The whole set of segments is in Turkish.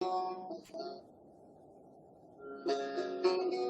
Thank you.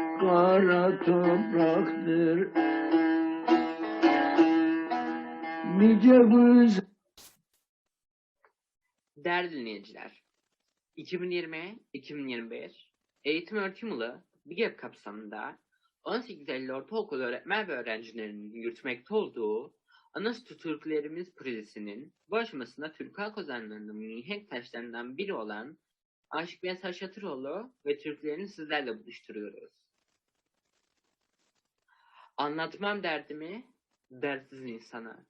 kara topraktır. Nice güzel Değerli dinleyiciler, 2020-2021 eğitim öğretim yılı BİGEP kapsamında 1850 Ortaokul öğretmen ve öğrencilerinin yürütmekte olduğu Anasıtı Türklerimiz projesinin bu aşamasında Türk halk ozanlarının mihenk taşlarından biri olan Aşık Veysel Şatıroğlu ve Türklerini sizlerle buluşturuyoruz. Anlatmam derdimi dertsiz insana.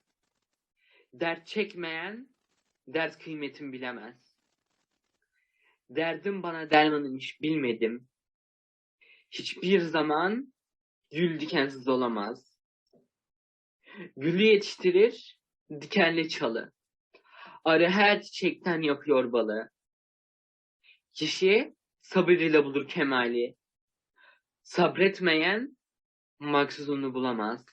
Dert çekmeyen dert kıymetim bilemez. Derdim bana dermanıymış bilmedim. Hiçbir zaman gül dikensiz olamaz. Gülü yetiştirir dikenli çalı. Arı her çiçekten yapıyor balı. Kişi sabırıyla bulur kemali. Sabretmeyen maksudunu bulamaz.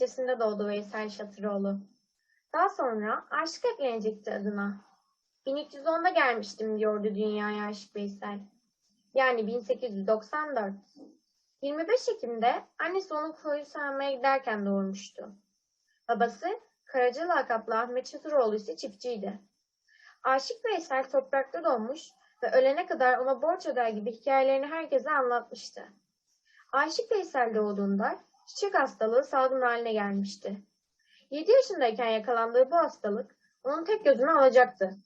İlçesinde doğdu Veysel Şatıroğlu. Daha sonra aşık eklenecekti adına. 1310'da gelmiştim diyordu dünyaya aşık Veysel. Yani 1894. 25 Ekim'de annesi onu koyu sağmaya giderken doğurmuştu. Babası Karaca lakaplı Ahmet Şatıroğlu ise çiftçiydi. Aşık Veysel toprakta doğmuş ve ölene kadar ona borç öder gibi hikayelerini herkese anlatmıştı. Aşık Veysel doğduğunda çiçek hastalığı salgın haline gelmişti. 7 yaşındayken yakalandığı bu hastalık onun tek gözünü alacaktı.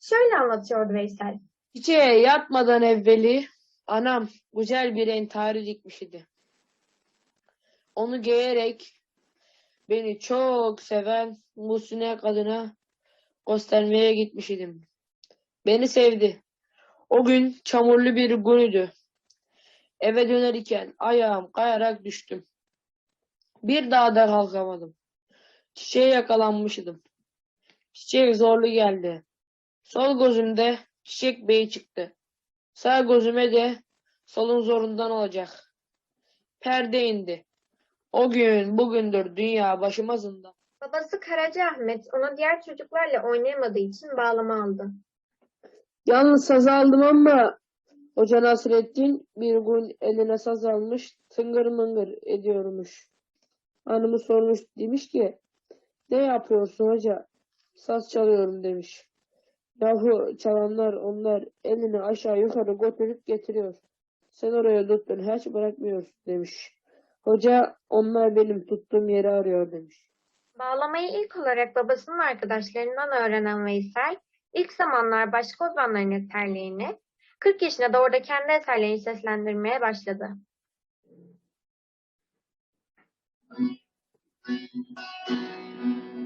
Şöyle anlatıyordu Veysel. Çiçeğe yatmadan evveli anam güzel bir entari dikmiş idi. Onu giyerek beni çok seven Muhsine kadına göstermeye gitmiş idim. Beni sevdi. O gün çamurlu bir günüdü. Eve dönerken ayağım kayarak düştüm. Bir daha da kalkamadım. Çiçeğe yakalanmıştım. Çiçek zorlu geldi. Sol gözümde çiçek beyi çıktı. Sağ gözüme de solun zorundan olacak. Perde indi. O gün bugündür dünya başıma zindan. Babası Karacaahmet onu diğer çocuklarla oynayamadığı için bağlama aldı. Yalnız saz aldım ama Hoca Nasrettin bir gün eline saz almış tıngır mıngır ediyormuş. Hanımı sormuş demiş ki ne yapıyorsun hoca? Saz çalıyorum demiş. Yahu çalanlar onlar elini aşağı yukarı götürüp getiriyor. Sen oraya tuttun hiç bırakmıyorsun demiş. Hoca onlar benim tuttuğum yeri arıyor demiş. Bağlamayı ilk olarak babasının arkadaşlarından öğrenen Veysel, ilk zamanlar başka ozanların eserlerini, 40 yaşına da orada kendi eserlerini seslendirmeye başladı. Thank you.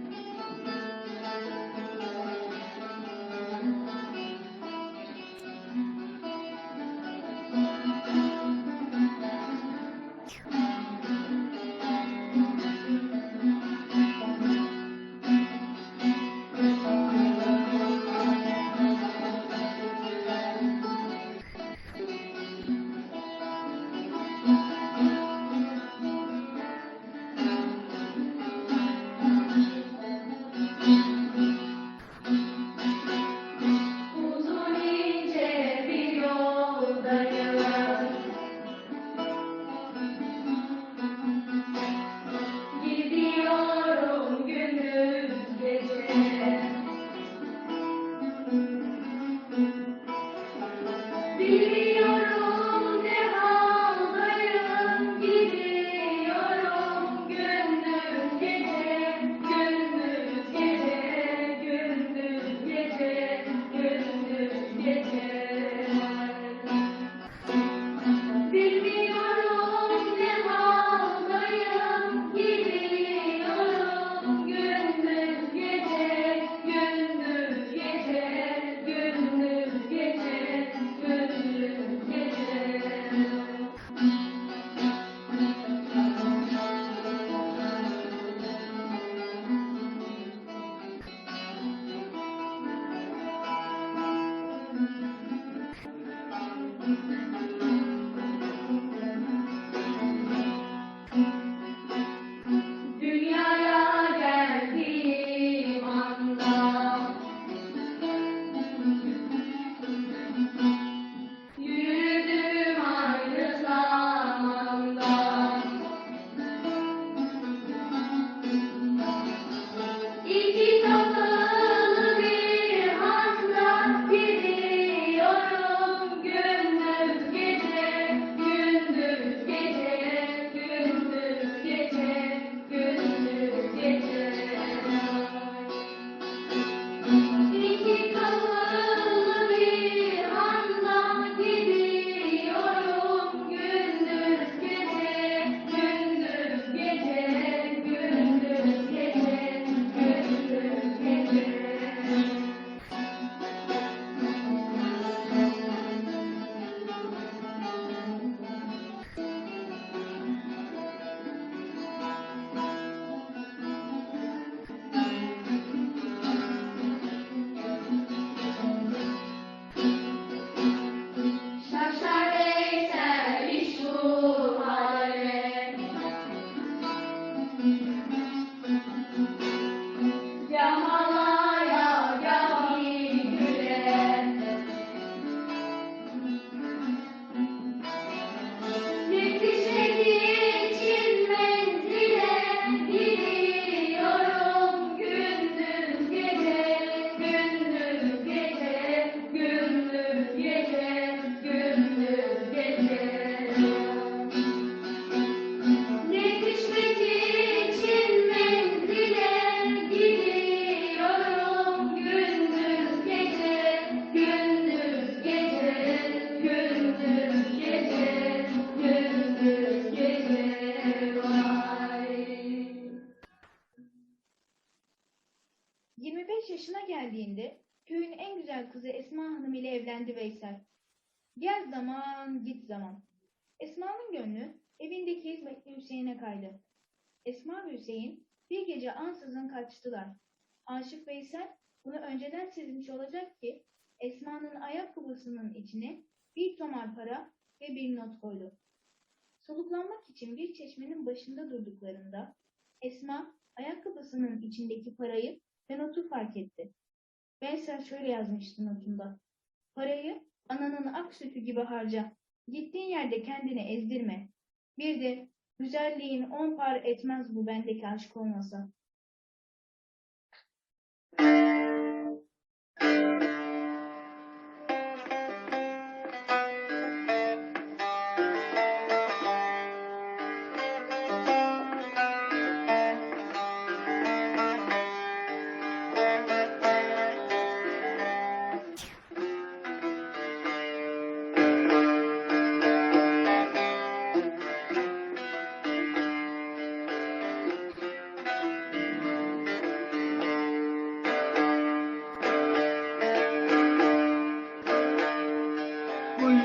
Yaşına geldiğinde köyün en güzel kızı Esma Hanım ile evlendi Veysel. Gel zaman, git zaman. Esma'nın gönlü evindeki hizmetli Hüseyin'e kaydı. Esma ve Hüseyin bir gece ansızın kaçtılar. Aşık Veysel bunu önceden sezmiş olacak ki Esma'nın ayakkabısının içine bir tomar para ve bir not koydu. Soluklanmak için bir çeşmenin başında durduklarında Esma ayakkabısının içindeki parayı ve notu fark etti. Veysel şöyle yazmıştı notunda. Parayı ananın ak sütü gibi harca. Gittiğin yerde kendini ezdirme. Bir de güzelliğin on par etmez bu bendeki aşk olmasa.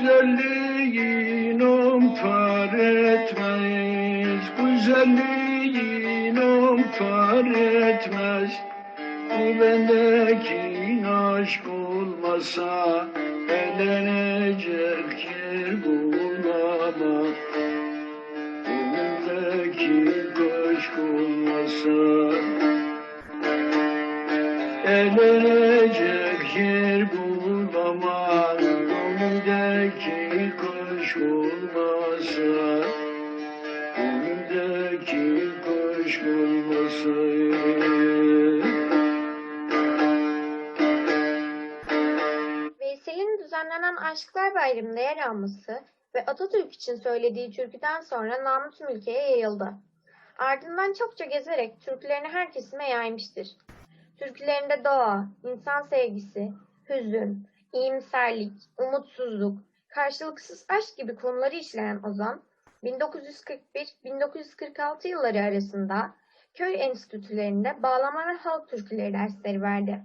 Güzelliğin omtar etmez Güzelliğin omtar etmez. Bu bendeki aşk olmasa Elenecek düzenlenen Aşklar Bayramı'nda yer alması ve Atatürk için söylediği türküden sonra namı tüm ülkeye yayıldı. Ardından çokça gezerek türkülerini her kesime yaymıştır. Türkülerinde doğa, insan sevgisi, hüzün, iyimserlik, umutsuzluk, karşılıksız aşk gibi konuları işleyen Ozan, 1941-1946 yılları arasında köy enstitülerinde bağlama ve halk türküleri dersleri verdi.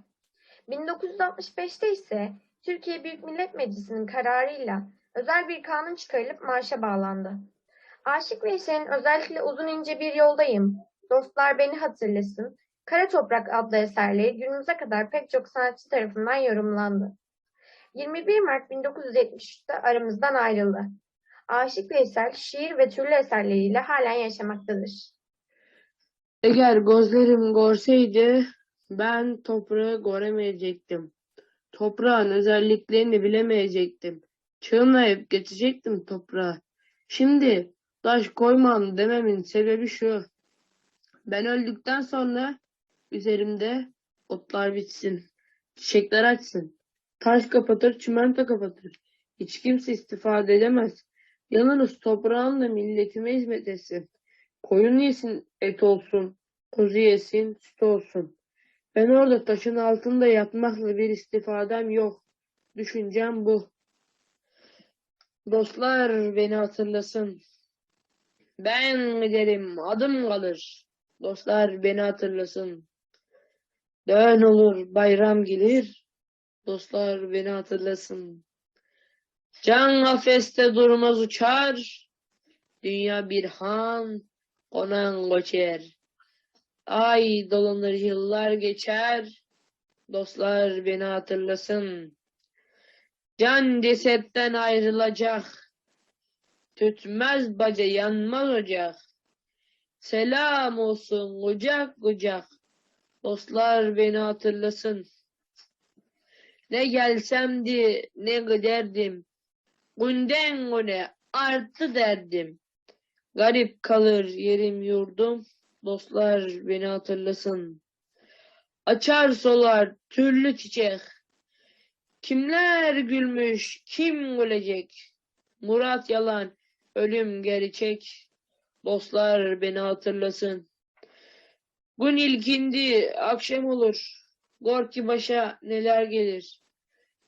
1965'te ise Türkiye Büyük Millet Meclisi'nin kararıyla özel bir kanun çıkarılıp marşa bağlandı. Aşık Veysel'in özellikle Uzun ince bir yoldayım, Dostlar Beni Hatırlasın, Kara Toprak adlı eserleri günümüze kadar pek çok sanatçı tarafından yorumlandı. 21 Mart 1973'te aramızdan ayrıldı. Aşık Veysel şiir ve türlü eserleriyle halen yaşamaktadır. Eğer gözlerim görseydi ben toprağı göremeyecektim. Toprağın özelliklerini bilemeyecektim. Çığınlayıp geçecektim toprağa. Şimdi taş koymam dememin sebebi şu. Ben öldükten sonra üzerimde otlar bitsin. Çiçekler açsın. Taş kapatır, çimento kapatır. Hiç kimse istifade edemez. Yalnız toprağımla milletime hizmet etsin. Koyun yesin et olsun, kuzu yesin süt olsun. Ben orada taşın altında yatmakla bir istifadem yok. Düşüncem bu. Dostlar beni hatırlasın. Ben giderim, adım kalır. Dostlar beni hatırlasın. Dön olur, bayram gelir. Dostlar beni hatırlasın. Can kafeste durmaz uçar. Dünya bir han, konan göçer. Ay dolanır yıllar geçer. Dostlar beni hatırlasın. Can cesetten ayrılacak. Tütmez baca yanmaz ocak. Selam olsun kucak kucak. Dostlar beni hatırlasın. Ne gelsemdi ne giderdim. Günden güne arttı derdim. Garip kalır yerim yurdum. Dostlar beni hatırlasın. Açar solar türlü çiçek. Kimler gülmüş, kim gülecek? Murat yalan, ölüm gerçek. Dostlar beni hatırlasın. Gün ilkindi, akşam olur. Gor ki başa neler gelir.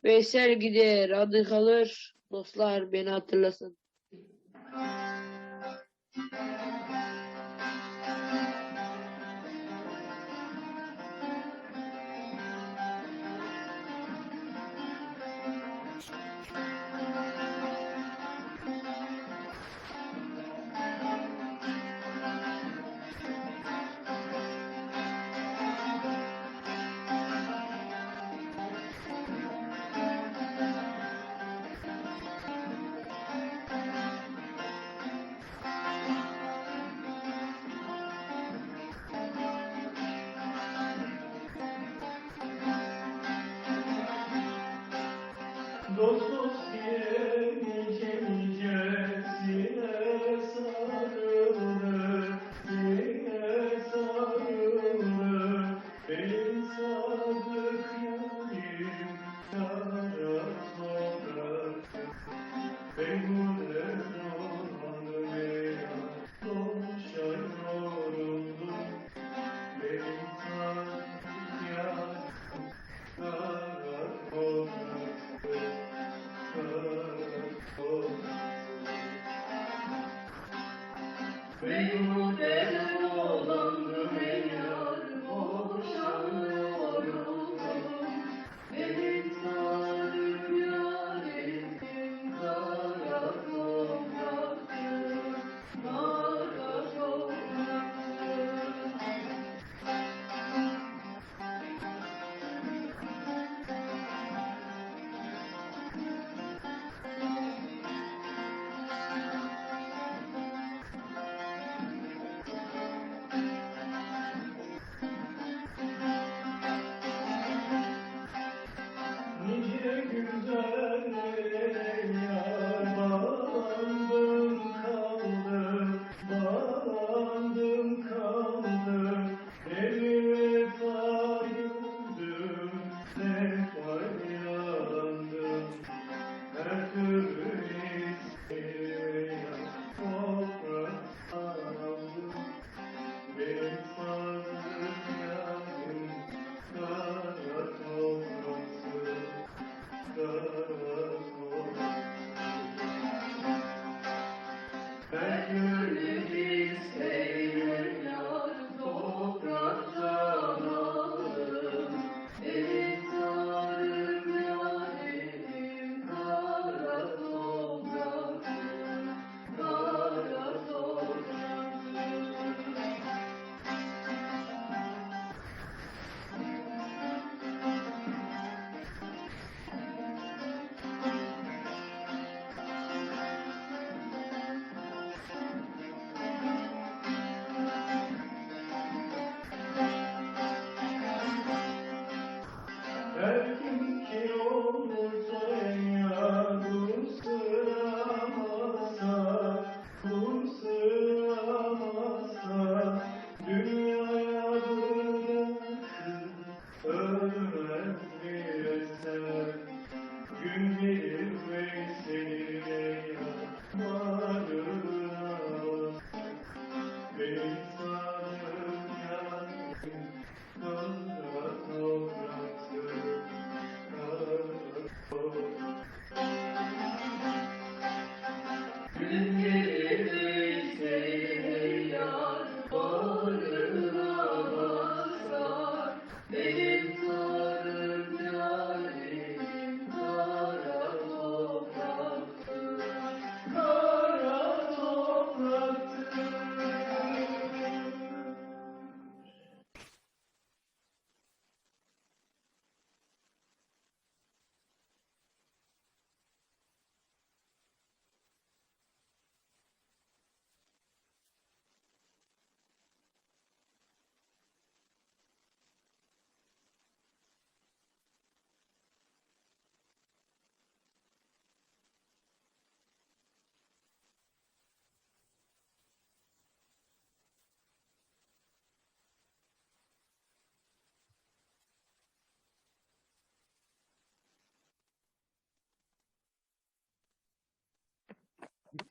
Veysel gider, adı kalır. Dostlar beni hatırlasın.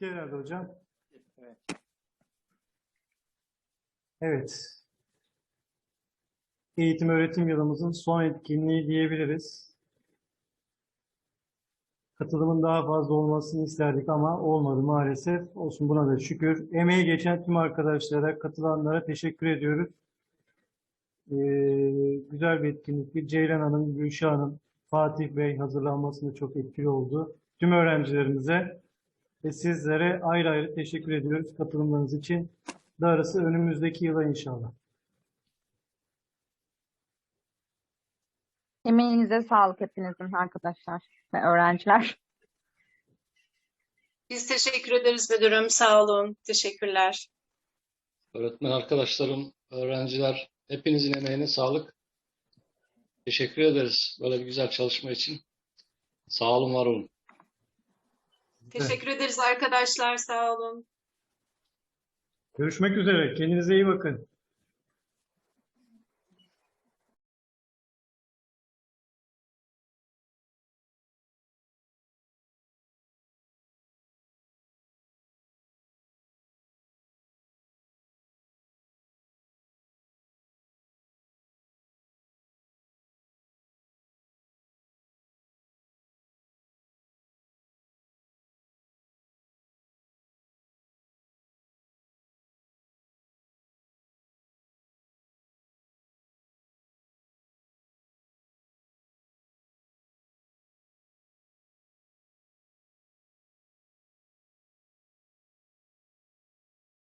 Bitti herhalde hocam. Evet. Eğitim öğretim yılımızın son etkinliği diyebiliriz. Katılımın daha fazla olmasını isterdik ama olmadı maalesef. Olsun buna da şükür. Emeği geçen tüm arkadaşlara, katılanlara teşekkür ediyoruz. Ee, güzel bir etkinlikti. Ceylan Hanım, Gülşah Hanım, Fatih Bey hazırlanmasında çok etkili oldu. Tüm öğrencilerimize ve sizlere ayrı ayrı teşekkür ediyoruz katılımlarınız için. Darısı önümüzdeki yıla inşallah. Emeğinize sağlık hepinizin arkadaşlar ve öğrenciler. Biz teşekkür ederiz müdürüm. Sağ olun. Teşekkürler. Öğretmen arkadaşlarım, öğrenciler, hepinizin emeğine sağlık. Teşekkür ederiz böyle bir güzel çalışma için. Sağ olun, var olun. Teşekkür ederiz arkadaşlar. Sağ olun. Görüşmek üzere. Kendinize iyi bakın.